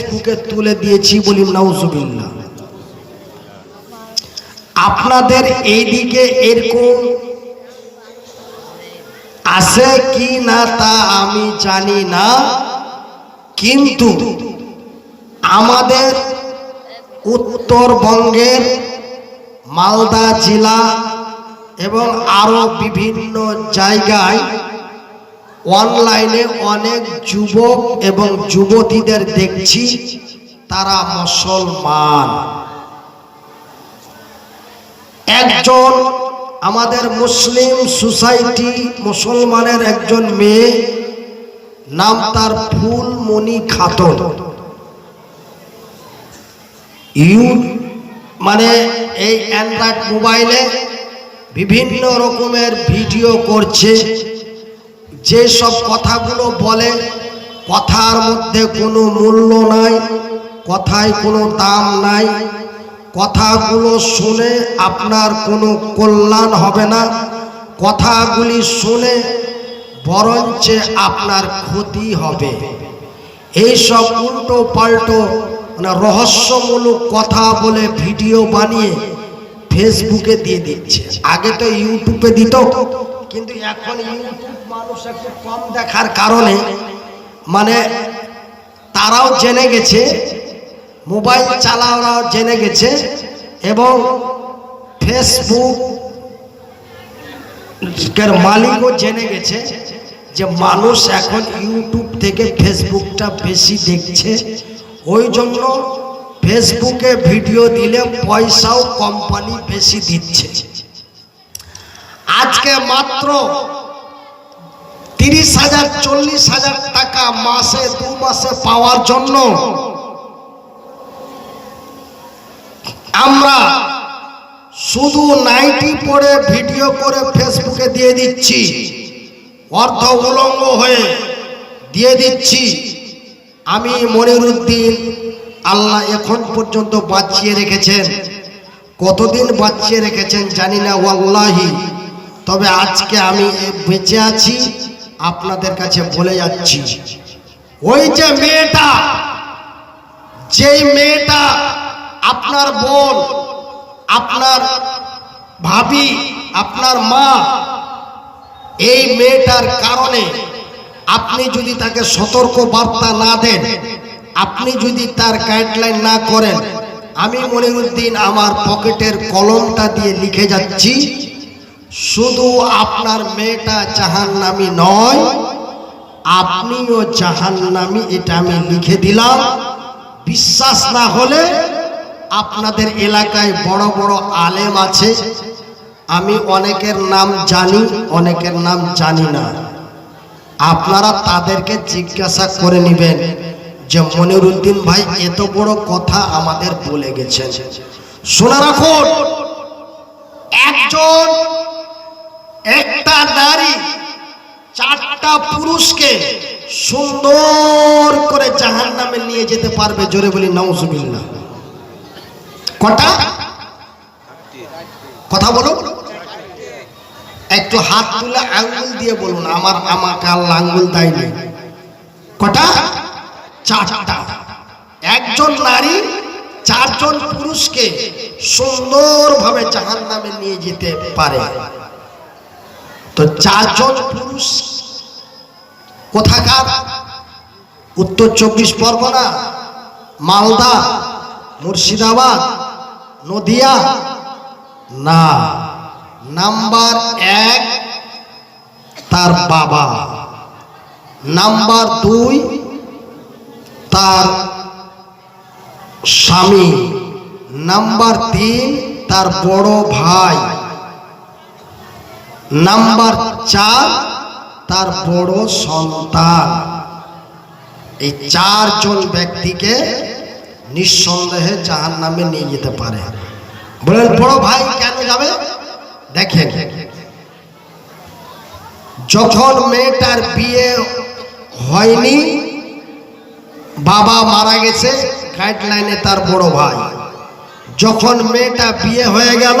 ফেসবুকে তুলে দিয়েছি বলি নাউজুবিল্লাহ। আপনাদের এইদিকে এরকম আছে কি না তা আমি জানি না, কিন্তু আমাদের উত্তরবঙ্গের মালদা জেলা এবং আরও বিভিন্ন জায়গায় অনলাইনে অনেক যুবক এবং যুবতীদের দেখছি, তারা মুসলমান। একজন আমাদের মুসলিম সোসাইটি মুসলমানের একজন মেয়ে, নাম তার ফুলমণি খাতুন। ইউ মানে এই অ্যান্ড্রয়েড মোবাইলে বিভিন্ন রকমের ভিডিও করছে। যে সব কথাগুলো বলে, কথার মধ্যে কোনো মূল্য নাই, কথায় কোনো দাম নাই, কথাগুলো শুনে আপনার কোনো কল্যাণ হবে না। কথাগুলি শুনে বরঞ্চ আপনার ক্ষতি হবে। এই সব উল্টো পাল্টো মানে রহস্যমূলক কথা বলে ভিডিও বানিয়ে ফেসবুকে দিয়ে দিচ্ছে। আগে তো ইউটিউবে দিত, কিন্তু এখন ইউটিউব মানুষ একটু কম দেখার কারণে মানে তারাও জেনে গেছে, মোবাইল চালাওয়ারাও জেনে গেছে এবং ফেসবুক মালিকও জেনে গেছে যে মানুষ এখন ইউটিউব থেকে ফেসবুকটা বেশি দেখছে। ওই জন্য ফেসবুকে ভিডিও দিলে পয়সাও কোম্পানি বেশি দিচ্ছে। আজকে মাত্র তিরিশ হাজার, চল্লিশ হাজার টাকা মাসে, দু মাসে পাওয়ার জন্য আমরা শুধু নাইটি পরে ভিডিও করে ফেসবুকে দিয়ে দিচ্ছি। অর্ধ উলঙ্গ হয়ে দিয়ে দিচ্ছি। আমি মনিরুদ্দিন আল্লাহ এখন পর্যন্ত বাঁচিয়ে রেখেছেন। কতদিন বাঁচিয়ে রেখেছেন জানি না, ওয়াল্লাহি। তবে আজকে আমি বেঁচে আছি। আপনাদের কাছে বলে যাচ্ছি, ওই যে মেয়েটা, যেই মেয়েটা আপনার বোন, আপনার ভাবি, আপনার মা, এই মেয়েটার কারণে আপনি যদি তাকে সতর্ক বার্তা না দেন, আপনি যদি তার গাইডলাইন না করেন, আমি মনিরুদ্দিন আমার পকেটের কলমটা দিয়ে লিখে যাচ্ছি শুধু আপনার মেয়েটা জাহান্নামি নয়, আপনিও জাহান্নামি, এটা আমি লিখে দিলাম। বিশ্বাস না হলে আপনাদের এলাকায় বড় বড় আলেম আছে। আমি অনেকের নাম জানি, অনেকের নাম জানি না। আপনারা তাদেরকে জিজ্ঞাসা করে নেবেন যে, মনিরুদ্দিন ভাই, এত বড় কথা আমাদের বলে গেছেন। শোনা রাখুন, একজন একটা নারী চারটা পুরুষকে সুন্দর করে জাহান নামে নিয়ে যেতে পারবে, জোরে বলি নওজুবিল্লাহ কটা? কথা বলো। একটু হাত তুলে আঙ্গুল দিয়ে বলুন, আমার আমাকে আল্লাহ আঙ্গুল দেয়নি। কটা? চারটা। একজন নারী চারজন পুরুষকে সুন্দরভাবে জাহান নামে নিয়ে যেতে পারে। তো চারজন পুরুষ। কোথাকার? উত্তর চব্বিশ পরগনা, মালদা, মুর্শিদাবাদ, নদিয়া। না, নাম্বার এক তার বাবা। নাম্বার দুই তার স্বামী। নাম্বার তিন তার বড় ভাই। নাম্বার চার, তার বড় সন্তান। এই চারজন ব্যক্তিকে নিঃসন্দেহে জাহান নামে নিয়ে যেতে পারে। বলেন, বড় ভাই কেন যাবে? দেখেন, যখন মেয়েটার বিয়ে হয়নি, বাবা মারা গেছে গাইডলাইনে তার বড় ভাই। যখন মেয়েটা বিয়ে হয়ে গেল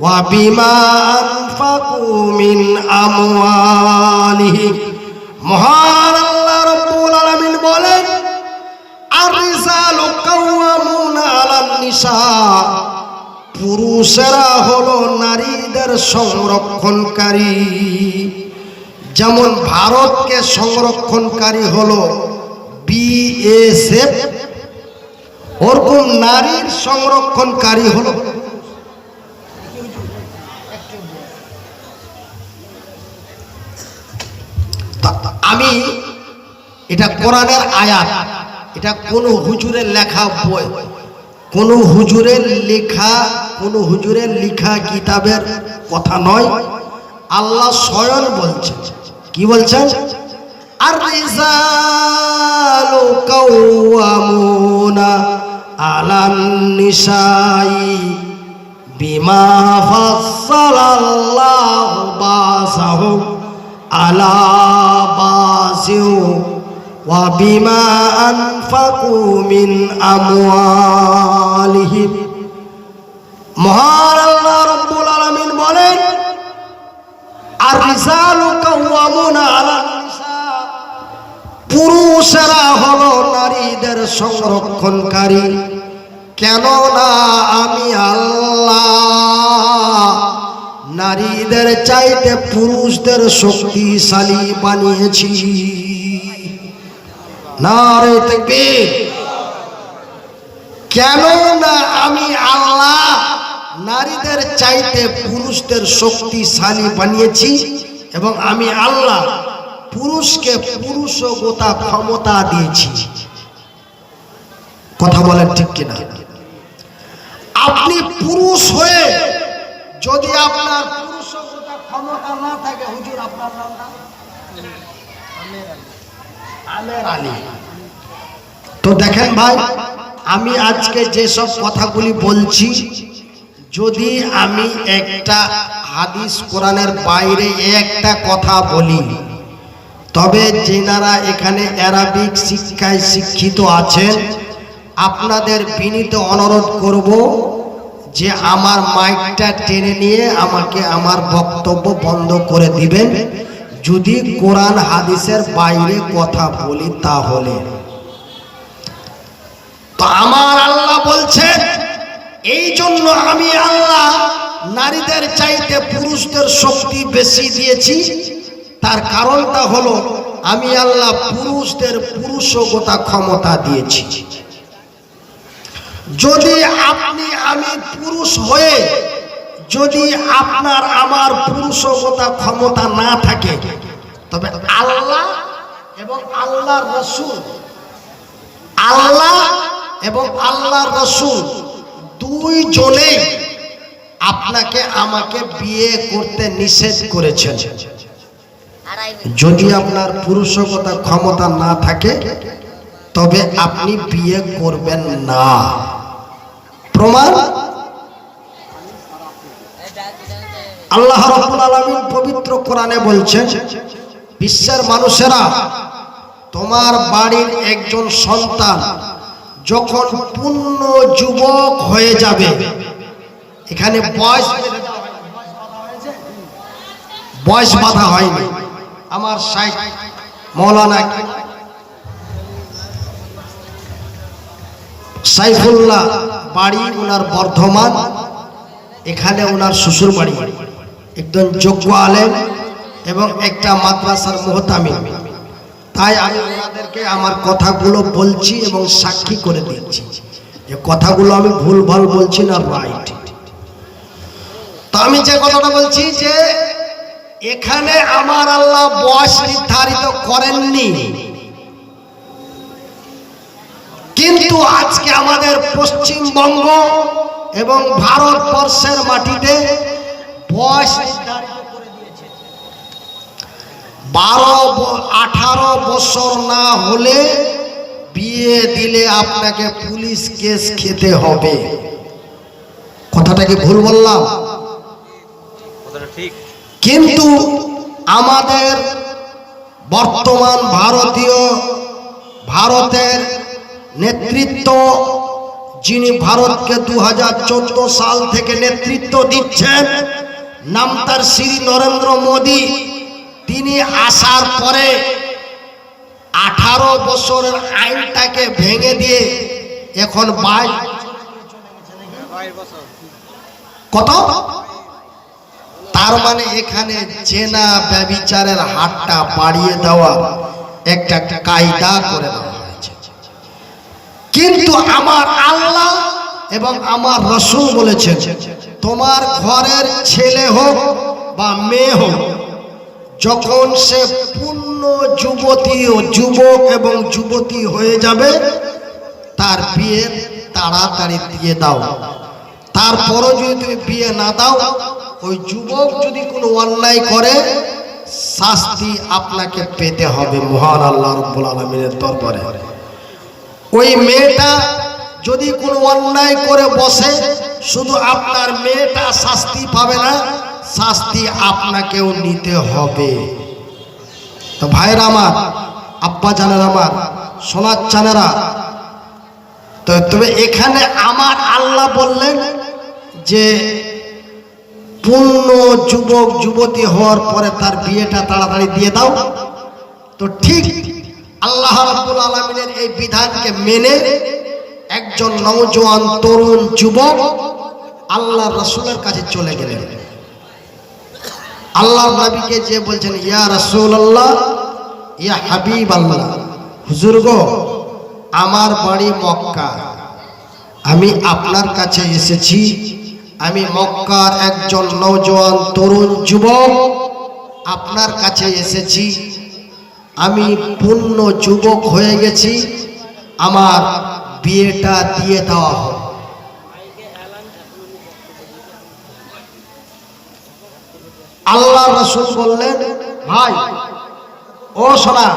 وبما أنفقوا من أموالهم মহান আল্লাহ রব্বুল আলামিন বলেন আর রিজালু কাওয়ামুনা আলান নিসা পুরুষেরা হলো নারীদের সংরক্ষণকারী যেমন ভারতকে সংরক্ষণকারী হলো বিএসএফ ওরকম নারীর সংরক্ষণকারী হলো আমি এটা কোরআনের আয়াত। এটা কোন হুজুরের লেখা বই। কোন হুজুরের লেখা কোন হুজুরের লেখা কিতাবের কথা নয়। আল্লাহ স্বয়ং বলছেন। কি বলছেন? আর রিজালু কাওয়ামুনা আলান নিসাই বিমা বাসাহুম। ওয়া বিমা আনফাকু মিন আমওয়ালিহিম মহান আল্লাহ রাব্বুল আলামিন বলেন আর রিজালু কাওয়ামুনা আলা নিসা পুরুষেরা হলো নারীদের সংরক্ষণকারী। কেননা আমি আল্লাহ নারীদের চাইতে পুরুষদের শক্তিশালী বানিয়েছি। কেন না আমি আল্লাহ নারীদের চাইতে পুরুষদের শক্তিশালী বানিয়েছি এবং আমি আল্লাহ পুরুষকে পুরুষ পুরুষগতা ক্ষমতা দিয়েছি। কথা বলেন ঠিক কিনা? আপনি পুরুষ হয়ে যদি আপনার ক্ষমতা না থাকে, হুজুর, আপনার আমের আলী। তো দেখেন ভাই, আমি আজকে যেসব কথাগুলি বলছি, যদি আমি একটা হাদিস কোরআনের বাইরে একটা কথা বলি, তবে যেনারা এখানে অ্যারাবিক শিক্ষায় শিক্ষিত আছেন, আপনাদের বিনীত অনুরোধ করব যে আমার মাইকটা টেনে নিয়ে আমাকে আমার বক্তব্য বন্ধ করে দিবেন, যদি কোরআন হাদিসের বাইরে কথা বলি তাহলে। তো আমার আল্লাহ বলছেন এই জন্য আমি আল্লাহ নারীদের চাইতে পুরুষদের শক্তি বেশি দিয়েছি। তার কারণটা হলো, আমি আল্লাহ পুরুষদের পুরুষগতা ক্ষমতা দিয়েছি। যদি আপনি আমি পুরুষ হয়ে, যদি আপনার আমার পুরুষগতা ক্ষমতা না থাকে, তবে আল্লাহ এবং আল্লাহর রসুল, আল্লাহ এবং আল্লাহর রসুল দুই জনেই আপনাকে আমাকে বিয়ে করতে নিষেধ করেছেন। যদি আপনার পুরুষগতা ক্ষমতা না থাকে, তবে আপনি বিয়ে করবেন না। প্রমাণ? আল্লাহ রাব্বুল পবিত্র কোরআনে বলছেন, বিশ্বের মানুষেরা তোমার বাড়ির একজন সন্তান যখন পূর্ণ যুবক হয়ে যাবে, এখানে বয়স বয়স বাধা হয়নি। আমার সাইড মৌলানা সাইফুল্লাহ বাড়ি ওনার বর্ধমান, এখানে ওনার শ্বশুর বাড়ি। একজন যোগ্য আলেম এবং একটা মাদ্রাসার মোহতামি তাই আমি ওনাদেরকে আমার কথাগুলো বলছি এবং সাক্ষী করে দিচ্ছি। যে কথাগুলো আমি ভুল ভালো বলছি না রাইট তো আমি যে কথাটা বলছি যে, এখানে আমার আল্লাহ বয়স নির্ধারিত করেননি। কিন্তু আজকে আমাদের পশ্চিমবঙ্গ এবং ভারতবর্ষের মাটিতে বয়স নির্ধারিত করে দিয়েছে। বারো আঠারো বছর না হলে বিয়ে দিলে আপনাকে পুলিশ কেস খেতে হবে। কথাটা কি ভুল বললাম? কিন্তু আমাদের বর্তমান ভারতীয় ভারতের নেতৃত্ব যিনি ভারতকে দু হাজার চোদ্দ সাল থেকে নেতৃত্ব দিচ্ছেন, নাম তার শ্রী নরেন্দ্র মোদী। তিনি আসার পরে আঠারো বছরের আইনটাকে ভেঙে দিয়ে এখন বাইশ কত? তার মানে এখানে জেনা ব্যবিচারের হাতটা বাড়িয়ে দেওয়া একটা কায়দা করে দেওয়া। কিন্তু আমার আল্লাহ এবং আমার রসুল বলেছেন, তোমার ঘরের ছেলে হোক বা মেয়ে হোক, যখন সে পূর্ণ যুবতী ও যুবক এবং যুবতী হয়ে যাবে, তার বিয়ে তাড়াতাড়ি দিয়ে দাও। তারপরও যদি তুমি বিয়ে না দাও, ওই যুবক যদি কোনো অন্যায় করে, শাস্তি আপনাকে পেতে হবে মহান আল্লাহ রব্বুল আলমিনের দরবারে। ওই মেয়েটা যদি কোনো অন্যায় করে বসে, শুধু আপনার মেয়েটা শাস্তি পাবে না, শাস্তি আপনাকেও নিতে হবে। তো ভাইরা আমার, আব্বা জানেন আমার, সোনার চানেরা, তো তবে এখানে আমার আল্লাহ বললেন যে, পূর্ণ যুবক, যুবতী হওয়ার পরে তার বিয়েটা তাড়াতাড়ি দিয়ে দাও। তো ঠিক আল্লাহ রাব্বুল আলামিনের এই বিধানকে মেনে একজন নওজোয়ান তরুণ যুবক আল্লাহ রসুলের কাছে চলে গেলেন। আল্লাহ নবীকে যে বলছেন, ইয়া রসুল আল্লাহ ইয়া হাবিব আল্লাহ হুজুর গো, আমার বাড়ি মক্কা। আমি আপনার কাছে এসেছি। আমি মক্কার একজন নওজোয়ান তরুণ যুবক আপনার কাছে এসেছি। আমি পূর্ণ যুবক হয়ে গেছি, আমার বিয়েটা দিয়ে দেওয়া হোক আল্লাহ রসুল বললেন, ভাই, ও সোনা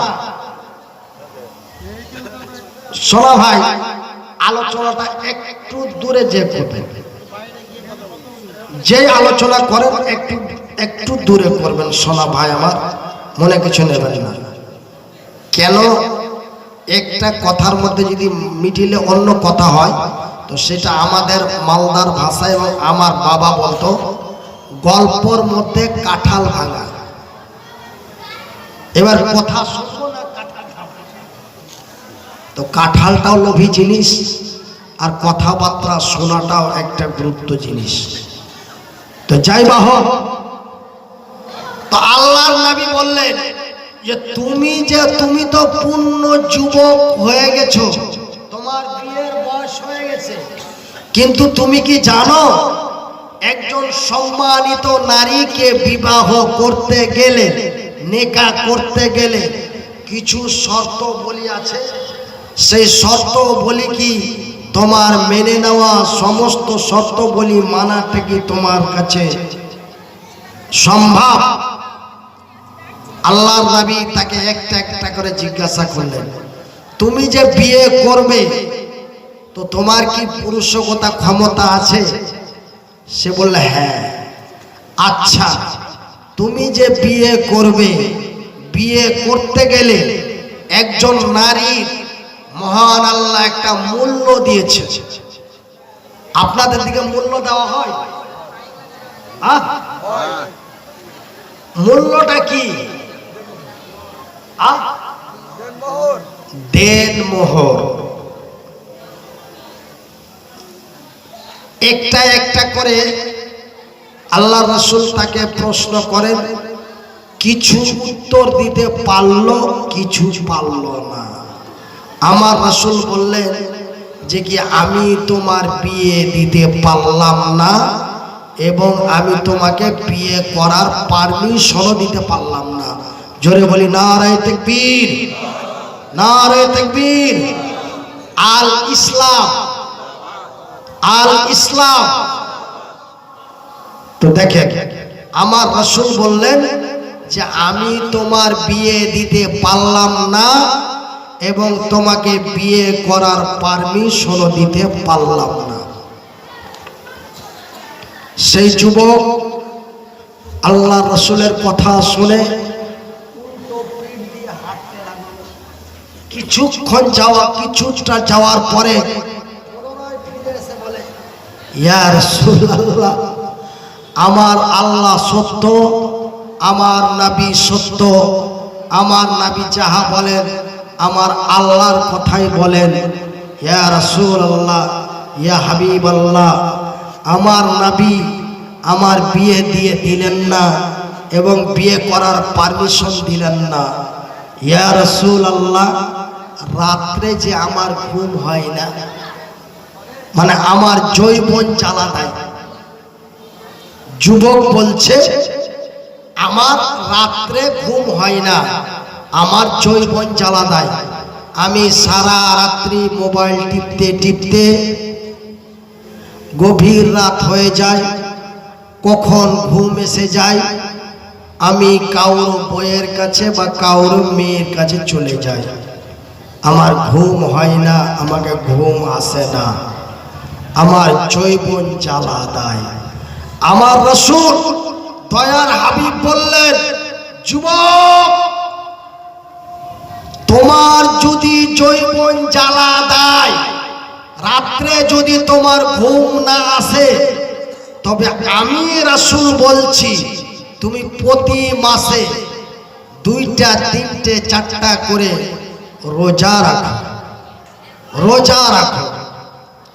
সোনা ভাই, আলোচনাটা একটু দূরে যে করবেন। যে আলোচনা করেন, একটু একটু দূরে করবেন, সোনা ভাই আমার, মনে কিছু নেবেন না। কেন একটা কথার মধ্যে যদি মিটিলে অন্য কথা হয়, তো সেটা আমাদের মালদার ভাষা এবং আমার বাবা বলতো, গল্পর মধ্যে কাঁঠাল ভাঙা। এবার কথা তো কাঁঠালটাও লোভী জিনিস, আর কথাবার্তা শোনাটাও একটা গুরুত্ব জিনিস। তো যাই বা হোক, তো আল্লাহর নবী বললেন যে তুমি যে তুমি তো পূর্ণ যুবক হয়ে গেছো। তোমার বিয়ের বয়স হয়ে গেছে। কিন্তু তুমি কি জানো একজন সম্মানিত নারীকে বিবাহ করতে গেলে নেকা করতে গেলে কিছু শর্ত বলি আছে? সেই শর্ত বলি কি তোমার মেনে নেওয়া সমস্ত শর্ত বলি মানাটা কি তোমার কাছে সম্ভব? আল্লাহর নবী তাকে একটা একটা করে জিজ্ঞাসা করলেন, তুমি যে বিয়ে করবে, তো তোমার কি পুরুষকতা ক্ষমতা আছে? সে বললে হ্যাঁ। আচ্ছা তুমি যে বিয়ে করবে, বিয়ে করতে গেলে একজন নারীর মহান আল্লাহ একটা মূল্য দিয়েছে। আপনাদের দিকে মূল্য দেওয়া হয়? মূল্যটা কি? একটা একটা করে আল্লাহ রসুল তাকে প্রশ্ন করেন, কিছু উত্তর দিতে পারল, কিছু পারল না। আমার রসুল বললেন যে কি আমি তোমার বিয়ে দিতে পারলাম না এবং আমি তোমাকে বিয়ে করার পারমিশনও দিতে পারলাম না। জোরে বলি না রায় তেকবীর না রায় তেকবীর। আল ইসলাম আল ইসলাম। তো দেখে আমার রসুল বললেন যে, আমি তোমার বিয়ে দিতে পারলাম না এবং তোমাকে বিয়ে করার পারমিশনও দিতে পারলাম না। সেই যুবক আল্লাহ রসুলের কথা শুনে কিছুক্ষণ যাওয়া কিছুটা যাওয়ার পরে আমার আল্লাহ সত্য আমার নবী সত্য আমার নবী যাহা বলেন আমার আল্লাহর কথাই বলেন। ইয়া রাসূলুল্লাহ ইয়া হাবিবাল্লাহ আমার নবী আমার বিয়ে দিয়ে দিলেন না এবং বিয়ে করার পারমিশন দিলেন না। ইয়া রাসূলুল্লাহ রাত্রে যে আমার ঘুম হয় না মানে আমার জৈবন জ্বালা দেয়। যুবক বলছে, আমার রাত্রে ঘুম হয় না, আমার জৈবন জ্বালা দেয়। আমি সারা রাত্রি মোবাইল টিপতে টিপতে গভীর রাত হয়ে যায়, কখন ঘুম এসে যায়, আমি কাউর বইয়ের কাছে বা কাউর মেয়ের কাছে চলে যাই। আমার ঘুম হয় না, আমাকে ঘুম আসে না। আমার জৈবন জ্বালা দেয়। আমার রসুল দয়ার হাবিব বললেন, যুবক, তোমার যদি জৈবন জ্বালা দেয়, রাত্রে যদি তোমার ঘুম না আসে, তবে আমি রাসূল বলছি, তুমি প্রতি মাসে দুইটা, তিনটে, চারটা করে রোজা রাখো। রোজা রাখো।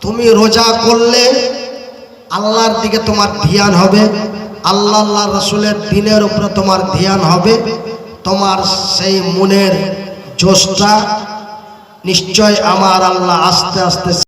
তুমি রোজা করলে আল্লাহর দিকে তোমার ধ্যান হবে, আল্লাহ আল্লাহ রসুলের দিনের উপরে তোমার ধ্যান হবে, তোমার সেই মনের জোশটা নিশ্চয় আমার আল্লাহ আস্তে আস্তে